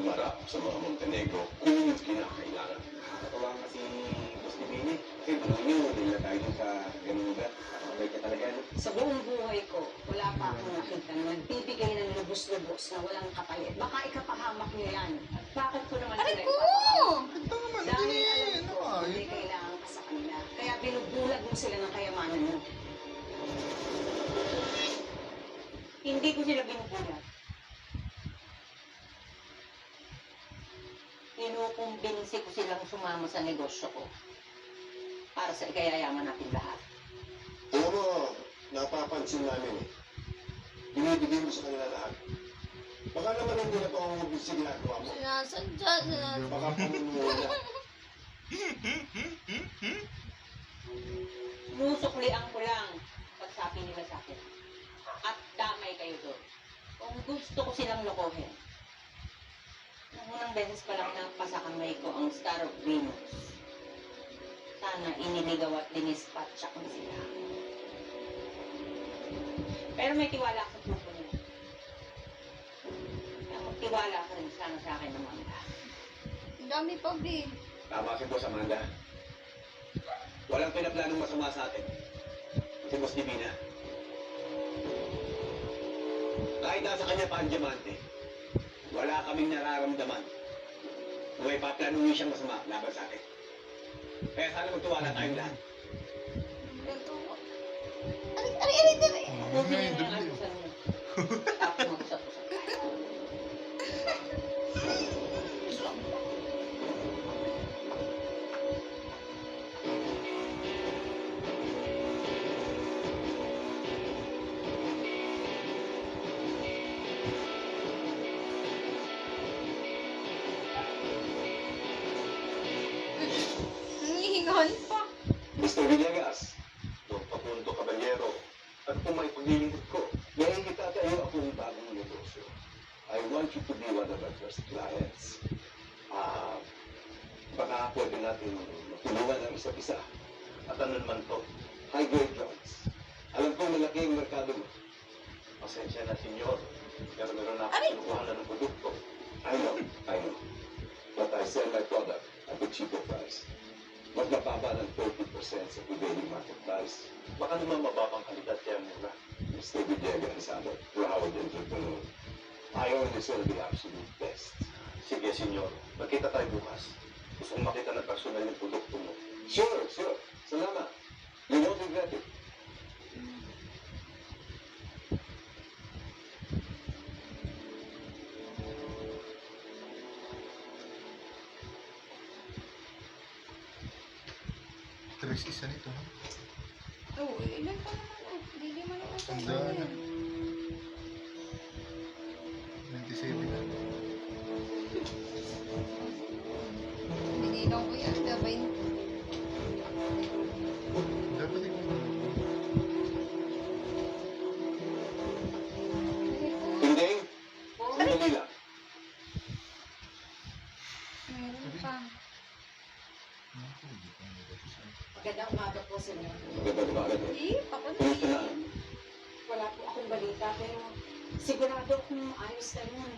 humarap sa mga Montenegro kung yung kinakailangan. Nakakatawa kasi Boss Divini. Kasi nyo, hindi na tayo sa ganun lugar. Nakakabay ka talaga. no? Sa buong buhay ko, wala pa akong nakita na nagbibigay ng lubos-lubos na walang kapalit. Baka ikapahamak niyo yan. Kinukumbinsi ko silang sumama sa negosyo ko. Para sa ikayayaman natin lahat. Mo, napapansin namin eh. Binibigay mo sa kanila lahat. Baka naman hindi na pangungubig sa ginagawa mo. Sinasadya, sinasadya. Baka pangungubig na. Nusuklian ko lang pagsabi nila sa akin. At damay kayo doon. Kung gusto ko silang lokohin. Unang beses pa lang napasakamay ko ang Star of Venus. Sana iniligaw at dinispatcha ko sila. Pero may tiwala ako sa grupo nila. Magtiwala ka rin sana sa akin ng mga. Ang dami pa, babe. Tama si Boss Amanda. Walang pinaplanong masama sa atin. Si Boss Divina. Kahit nasa kanya pa ang diamante, wala kaming nararamdaman na may paplanuhin siyang masama laban sa atin. Kaya sana magtiwala tayong lahat. Aray, aray, aray, aray. Huwag Mr. Villegas, Don Facundo Caballero, at kung may paglilingkod ko, ngayon kita tayo akong bagong negosyo. I want you to be one of our first clients. Ah, baka pwede natin matulungan ang isa't isa. At ano naman to, high-grade drugs. Alam ko malaki ang merkado mo. Pasensya na, senyor. Pero meron na Aray! akong kinukuha na ng produkto. I know, I know. But I sell my product at a cheaper price mas mababa ng 30% sa prevailing market price. Baka naman mababang kalidad kaya mura. Mr. Villegas, I'm a proud entrepreneur. I only sell the absolute best. Sige, senyor. Magkita tayo bukas. Gusto kong makita ng personal yung produkto mo. Sure, sure. Salamat. You won't regret it. Tres isa nito. ha? Oh, ilan pa naman oh. Hindi man naman sa Tanda na. 97 na. Hindi lang ko yan. Gabay. Dapat ikaw Hindi. Lang. Meron pa. Magandang umaga po sa inyo. Maganda ba agad eh? Eh, Kumusta na? papansin. Wala po akong balita pero sigurado akong ayos na yun.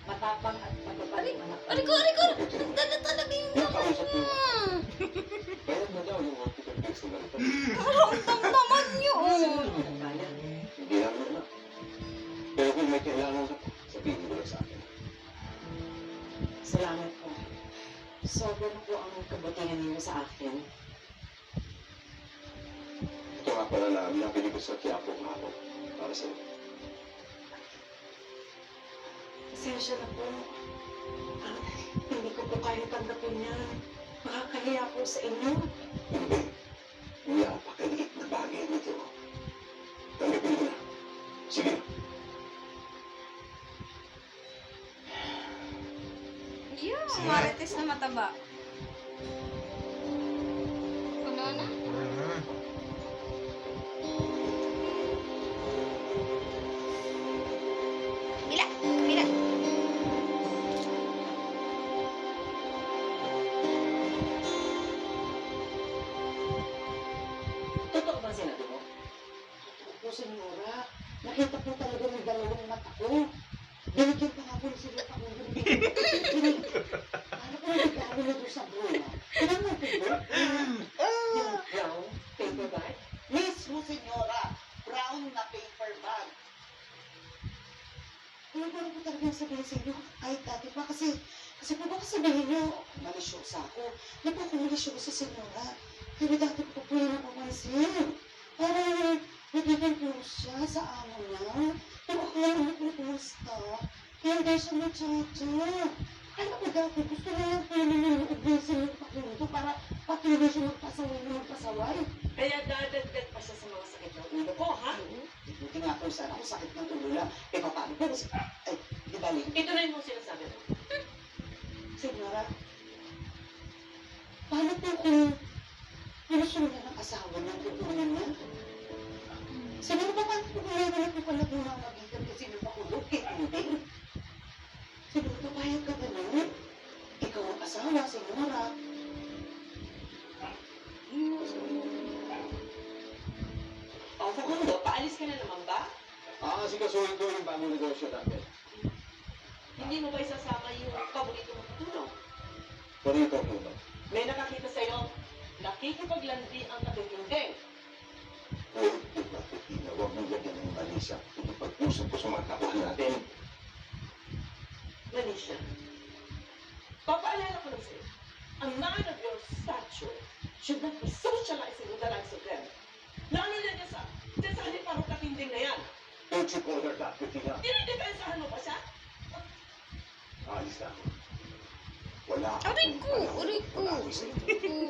Matapang at pagbabaling anak. Aray ko, aray ko. Nagdala talaga yung Yung kausap mo. Daw yung hospital bills na. Karamdam naman yun. Hindi namin alam. Pero kung may kailangan ka, sabihin mo lang sa akin. Sobrang po ang kabutihan niyo sa akin. Ito nga pala na nabili ko sa Quiapo kahapon para sa'yo. Pasensya na po. Ah, hindi ko po kayo tanggapin yan. Makakahiya po sa inyo. Hindi. Marites na mataba. Wala na. Wala na. Bila, bila. Totoo ba sinabi mo? Po, Senora. Nakita po talaga ng dalawang mata ko. Binigyan pa nga po sila ako Nagagamit nito sa buwan. Kailangan matipot yung brown paper bag. Brown na paper bag. Ano ba ko talaga sa inyo? Kahit dati kasi, kasi po baka sabihin nyo, malisyosa ako. Ako malisyosa, senyora. Pero dati po po yun ang umansin. Para nagiging po siya sa amo niya. Pero ako lang ang pinapumusta. Ko dati gusto niya yung ubusin yung pakiluto para patuloy siya magpasaway na magpasaway. Kaya dadagdag pa sa mga sakit ng ulo ko, ha? Buti nga po sana kung sakit ng tulo lang. Eh, paano? Kasi, ay, ba? Ito na yung sinasabi mo. Signora, paano po kung pinusunod na asawa ng tutunan niya? Pa paano kung na po pala bumamagitan kasi ng pakulog? Eh. Asawa, Signora. O, Facundo, paalis ka na naman ba? Ah, sigasuhin ko yung bagong negosyo natin. Hindi mo ba isasama yung paborito mong katulong? Parito ko ba? May nakakita sa'yo, nakikipaglandi ang katutinding. Huwag po ba, Petina, huwag mo lagyan ng mali siya. Ipag-usap ko sa mga kapwa natin. Manisha, papaalala ko lang sa'yo, a man of your stature should not be socializing with the likes of them. Lalo na dyan sa, dyan sa halip parang katinding na yan. Don't you call her that, Petina. Dinidepensahan mo ba siya? Alis na ako. Wala Aray ko! panahon Aray ko! Aray ko!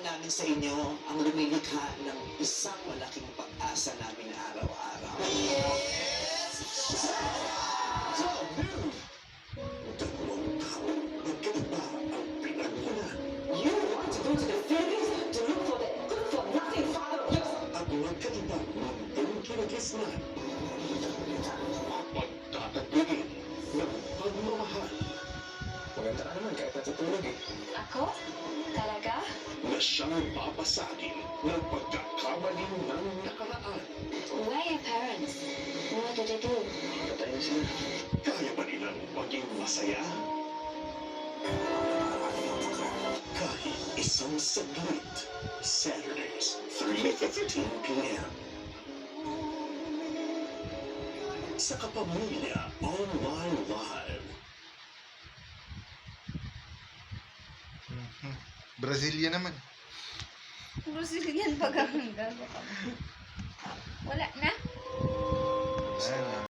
pagmamahal namin sa inyo ang lumilikha ng isang malaking pag-asa namin araw-araw. Dalawang tao, magkaiba ang pinagmulan. You want to go to the Philippines to look for the good-for-nothing father of yours. At magkaiba ang buong kinagisnan. Ng pagmamahal. Maganda ka naman kahit natutulog eh. Ako? Talaga? Na siyang papasagin ng pagkakamaling ng nakaraan. Why your parents? What did they do? Patayin sila. Kaya ba nilang maging masaya? Kahit isang saglit. Saturdays, 3.15 p.m. Sa Kapamilya Online Live. Brazilian naman. Brazilian ba ka? Gago ka. Wala na? Wala na.